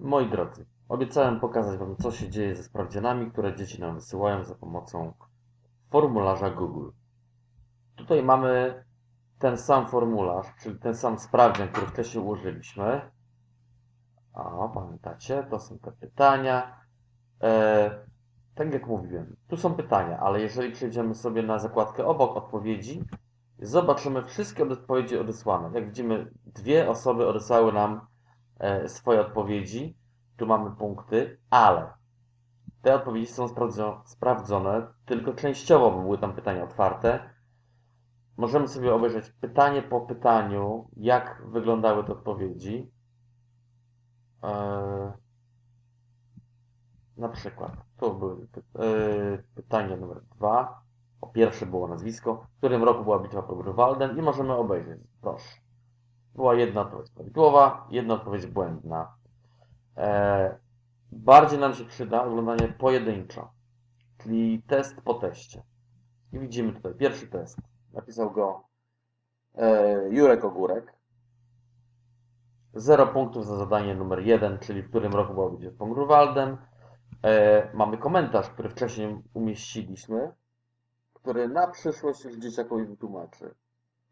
Moi drodzy, obiecałem pokazać Wam, co się dzieje ze sprawdzianami, które dzieci nam wysyłają za pomocą formularza Google. Tutaj mamy ten sam formularz, czyli ten sam sprawdzian, który wcześniej ułożyliśmy. O, pamiętacie? To są te pytania. E, tak jak mówiłem, tu są pytania, ale jeżeli przejdziemy sobie na zakładkę obok odpowiedzi, zobaczymy wszystkie odpowiedzi odesłane. Jak widzimy, dwie osoby odesłały nam swoje odpowiedzi. Tu mamy punkty, ale te odpowiedzi są sprawdzo- sprawdzone tylko częściowo, bo były tam pytania otwarte. Możemy sobie obejrzeć pytanie po pytaniu, jak wyglądały te odpowiedzi. E, na przykład, tu były e, pytanie numer dwa. O pierwsze było nazwisko, w którym roku była bitwa pod Grunwaldem i możemy obejrzeć. Proszę. Była jedna odpowiedź prawidłowa, jedna odpowiedź błędna. E, bardziej nam się przyda oglądanie pojedynczo, czyli test po teście. I widzimy tutaj pierwszy test. Napisał go e, Jurek Ogórek. 0 punktów za zadanie numer 1, czyli w którym roku była bitwa pod Grunwaldem. E, mamy komentarz, który wcześniej umieściliśmy, który na przyszłość już dzieciakowi wytłumaczy.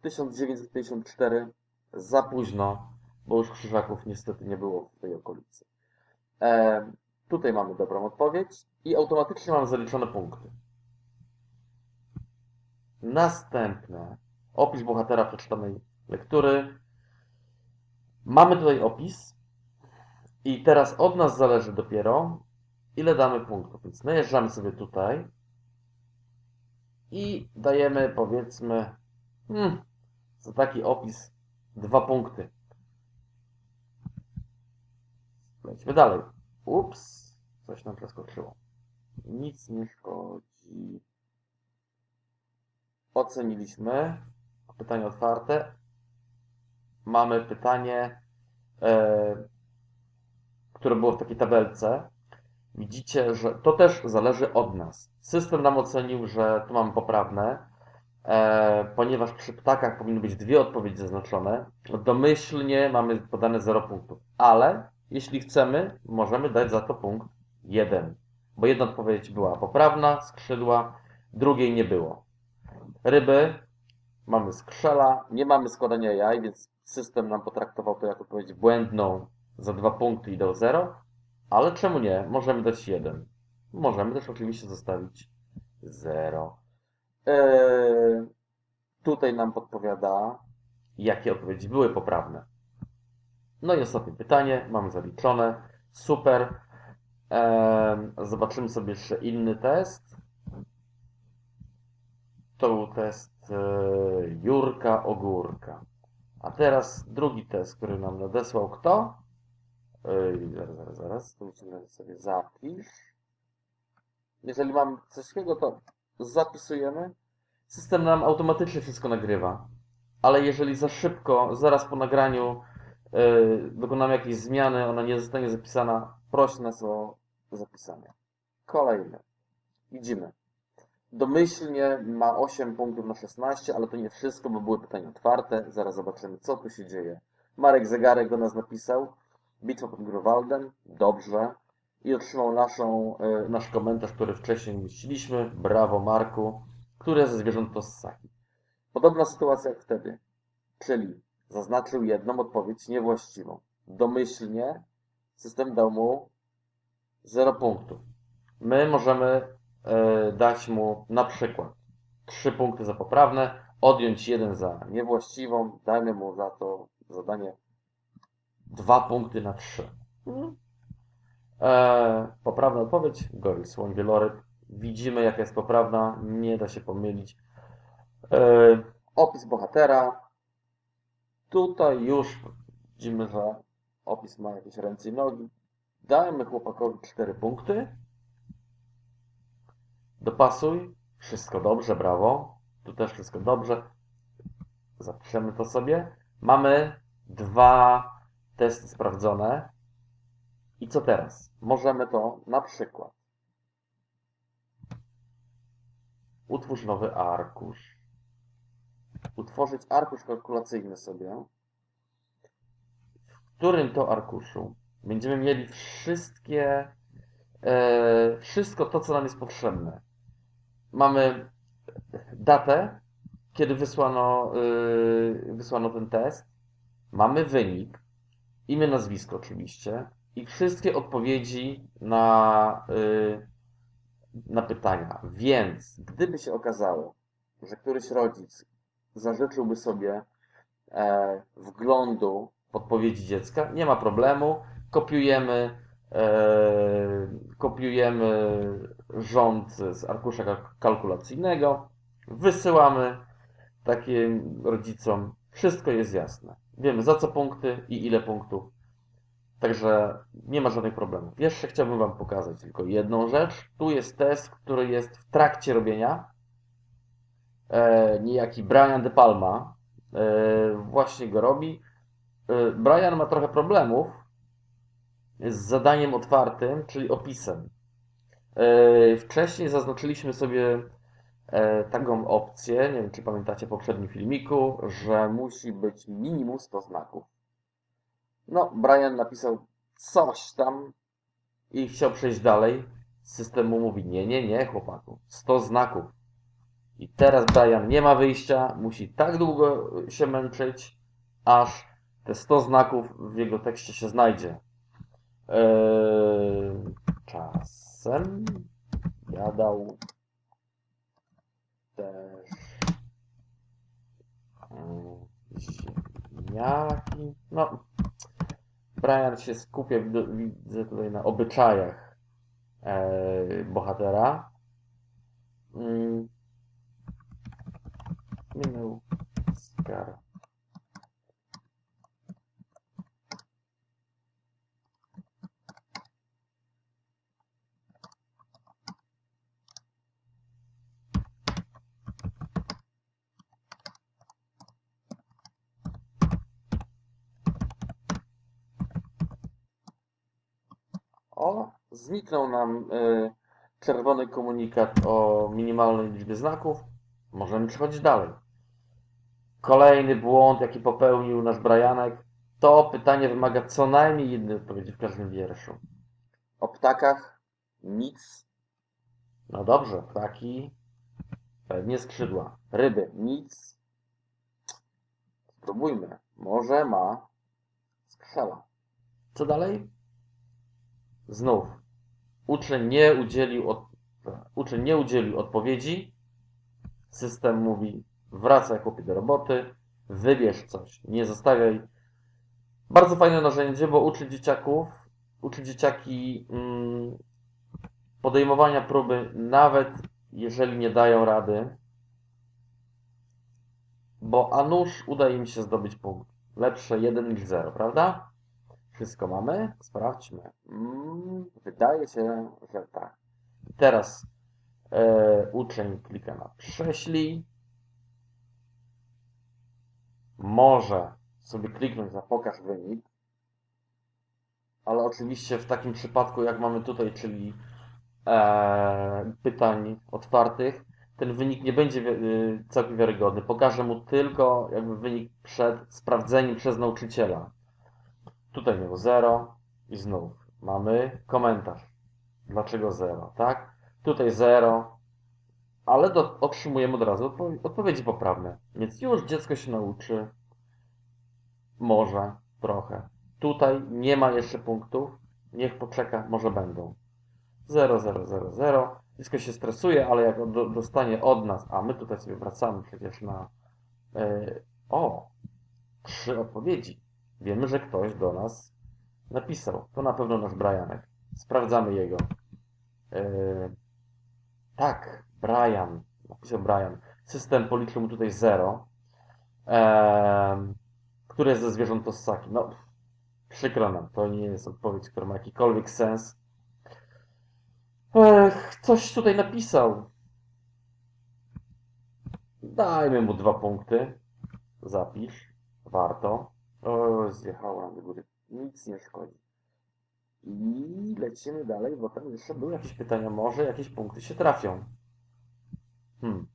1954 za późno, bo już krzyżaków niestety nie było w tej okolicy. E, tutaj mamy dobrą odpowiedź i automatycznie mam zaliczone punkty. Następne. Opis bohatera przeczytanej lektury. Mamy tutaj opis i teraz od nas zależy dopiero, ile damy punktów. Więc najeżdżamy sobie tutaj i dajemy powiedzmy hmm, za taki opis dwa punkty. Lećmy dalej. Ups, coś nam przeskoczyło. Nic nie szkodzi. Oceniliśmy. Pytanie otwarte. Mamy pytanie, e, które było w takiej tabelce. Widzicie, że to też zależy od nas. System nam ocenił, że tu mamy poprawne, ponieważ przy ptakach powinny być dwie odpowiedzi zaznaczone. Domyślnie mamy podane 0 punktów, ale jeśli chcemy, możemy dać za to punkt 1, bo jedna odpowiedź była poprawna, skrzydła, drugiej nie było. Ryby, mamy skrzela, nie mamy składania jaj, więc system nam potraktował to jako odpowiedź błędną za dwa punkty i dał 0, ale czemu nie? Możemy dać 1. Możemy też oczywiście zostawić 0. Eee, tutaj nam podpowiada, jakie odpowiedzi były poprawne. No i ostatnie pytanie, mamy zaliczone. Super. Em, zobaczymy sobie jeszcze inny test. To był test e, Jurka Ogórka. A teraz drugi test, który nam nadesłał kto? Ej, zaraz, zaraz, zaraz. Tu sobie zapisz. Jeżeli mam coś takiego, to zapisujemy. System nam automatycznie wszystko nagrywa. Ale jeżeli za szybko, zaraz po nagraniu yy, dokonamy jakiejś zmiany, ona nie zostanie zapisana, prosi nas o zapisanie. Kolejny. Widzimy. Domyślnie ma 8 punktów na 16, ale to nie wszystko, bo były pytania otwarte. Zaraz zobaczymy, co tu się dzieje. Marek Zegarek do nas napisał. Bitwa pod Grunwaldem. Dobrze. I otrzymał naszą, y, nasz komentarz, który wcześniej umieściliśmy. Brawo Marku. Które ze zwierząt to ssaki. Podobna sytuacja jak wtedy. Czyli zaznaczył jedną odpowiedź niewłaściwą. Domyślnie system dał mu 0 punktów. My możemy e, dać mu na przykład 3 punkty za poprawne, odjąć jeden za niewłaściwą, dajmy mu za to zadanie 2 punkty na 3. E, poprawna odpowiedź, goryl, słoń, wieloryb. Widzimy jaka jest poprawna, nie da się pomylić. E, opis bohatera. Tutaj już widzimy, że opis ma jakieś ręce i nogi. Dajmy chłopakowi 4 punkty. Dopasuj. Wszystko dobrze, brawo. Tu też wszystko dobrze. Zapiszemy to sobie. Mamy dwa testy sprawdzone. I co teraz? Możemy to na przykład utwórz nowy arkusz. Utworzyć arkusz kalkulacyjny sobie, w którym to arkuszu będziemy mieli wszystkie, e, wszystko to, co nam jest potrzebne. Mamy datę, kiedy wysłano, y, wysłano ten test, mamy wynik, imię, nazwisko oczywiście i wszystkie odpowiedzi na, y, na pytania. Więc gdyby się okazało, że któryś rodzic zażyczyłby sobie e, wglądu w odpowiedzi dziecka, nie ma problemu, kopiujemy, e, kopiujemy rząd z arkusza kalk- kalkulacyjnego, wysyłamy takim rodzicom, wszystko jest jasne. Wiemy za co punkty i ile punktów. Także nie ma żadnych problemów. Jeszcze chciałbym Wam pokazać tylko jedną rzecz. Tu jest test, który jest w trakcie robienia. E, niejaki Brian De Palma e, właśnie go robi. E, Brian ma trochę problemów z zadaniem otwartym, czyli opisem. E, wcześniej zaznaczyliśmy sobie e, taką opcję, nie wiem czy pamiętacie poprzednim filmiku, że musi być minimum 100 znaków. No, Brian napisał coś tam i chciał przejść dalej. System mu mówi, nie, nie, nie, chłopaku, 100 znaków. I teraz Brian nie ma wyjścia, musi tak długo się męczyć, aż te 100 znaków w jego tekście się znajdzie. Eee, czasem jadał też mm, ziemniaki. No, Brian się skupia, widzę widzę tutaj na obyczajach e, bohatera. Mm. Minął skar. O, zniknął nam y, czerwony komunikat o minimalnej liczbie znaków. Możemy przechodzić dalej. Kolejny błąd, jaki popełnił nasz Brajanek, to pytanie wymaga co najmniej jednej odpowiedzi w każdym wierszu. O ptakach nic. No dobrze, ptaki pewnie skrzydła. Ryby nic. Spróbujmy. Może ma skrzela. Co dalej? Znów. Uczeń nie udzielił, od... uczeń nie udzielił odpowiedzi. System mówi: wracaj chłopie do roboty, wybierz coś, nie zostawiaj. Bardzo fajne narzędzie, bo uczy dzieciaków, uczy dzieciaki mm, podejmowania próby, nawet jeżeli nie dają rady, bo a nuż uda im się zdobyć punkt. Lepsze 1 niż 0, prawda? Wszystko mamy? Sprawdźmy. Mm, wydaje się, że tak. Teraz e, uczeń klika na prześlij. Może sobie kliknąć na pokaż wynik. Ale oczywiście w takim przypadku, jak mamy tutaj, czyli e, pytań otwartych, ten wynik nie będzie y, całkiem wiarygodny. Pokażę mu tylko jakby wynik przed sprawdzeniem przez nauczyciela. Tutaj miał 0 i znów mamy komentarz. Dlaczego 0, tak? Tutaj 0, ale do, otrzymujemy od razu odpo- odpowiedzi poprawne. Więc już dziecko się nauczy. Może trochę. Tutaj nie ma jeszcze punktów. Niech poczeka, może będą. 0, 0, 0, 0. Dziecko się stresuje, ale jak do, dostanie od nas, a my tutaj sobie wracamy przecież na. e, o! Trzy odpowiedzi. Wiemy, że ktoś do nas napisał. To na pewno nasz Brianek. Sprawdzamy jego. Yy, tak, Brian. Napisał Brian. System policzył mu tutaj 0. Eee, które jest ze zwierząt to ssaki? No, przykro nam. To nie jest odpowiedź, która ma jakikolwiek sens. Ech, coś tutaj napisał. Dajmy mu dwa punkty. Zapisz. Warto. O, zjechała do góry. Nic nie szkodzi. I lecimy dalej, bo tam jeszcze były jakieś pytania. Może jakieś punkty się trafią. Hmm.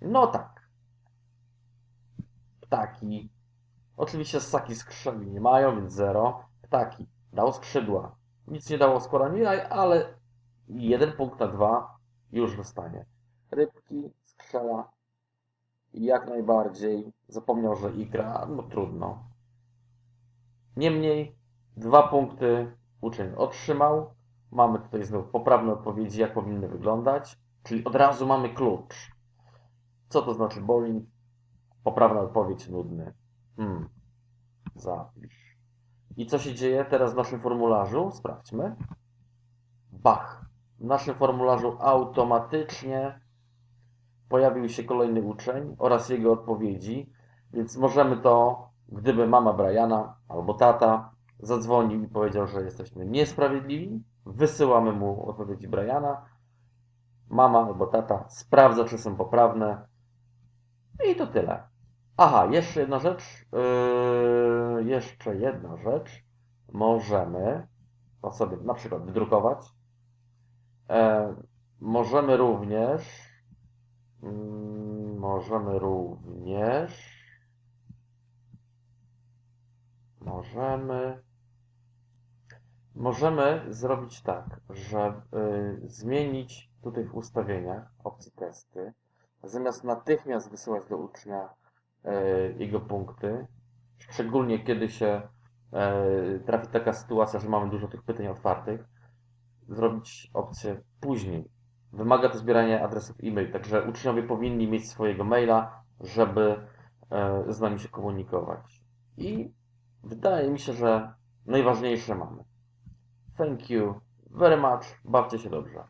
No tak. Ptaki. Oczywiście ssaki skrzeli nie mają, więc zero. Ptaki. Dał skrzydła. Nic nie dało składaniu jaj, ale jeden punkt na dwa już dostanie. Rybki, skrzela. Jak najbardziej. Zapomniał, że ikra. No trudno. Niemniej dwa punkty uczeń otrzymał. Mamy tutaj znów poprawne odpowiedzi, jak powinny wyglądać. Czyli od razu mamy klucz. Co to znaczy bowling? Poprawna odpowiedź nudny. Hmm. Zapisz. I co się dzieje teraz w naszym formularzu? Sprawdźmy. Bach. W naszym formularzu automatycznie pojawił się kolejny uczeń oraz jego odpowiedzi, więc możemy to, gdyby mama Briana albo tata zadzwonił i powiedział, że jesteśmy niesprawiedliwi, wysyłamy mu odpowiedzi Briana, mama albo tata sprawdza, czy są poprawne. I to tyle. Aha, jeszcze jedna rzecz, yy, jeszcze jedna rzecz, możemy to sobie na przykład wydrukować, E, możemy również możemy również. Możemy. Możemy zrobić tak, że y, zmienić tutaj w ustawieniach opcji testy. Zamiast natychmiast wysyłać do ucznia y, jego punkty szczególnie kiedy się y, trafi taka sytuacja, że mamy dużo tych pytań otwartych zrobić opcję później. Wymaga to zbierania adresów e-mail, także uczniowie powinni mieć swojego maila, żeby e, z nami się komunikować. I wydaje mi się, że najważniejsze mamy. Thank you very much. Bawcie się dobrze.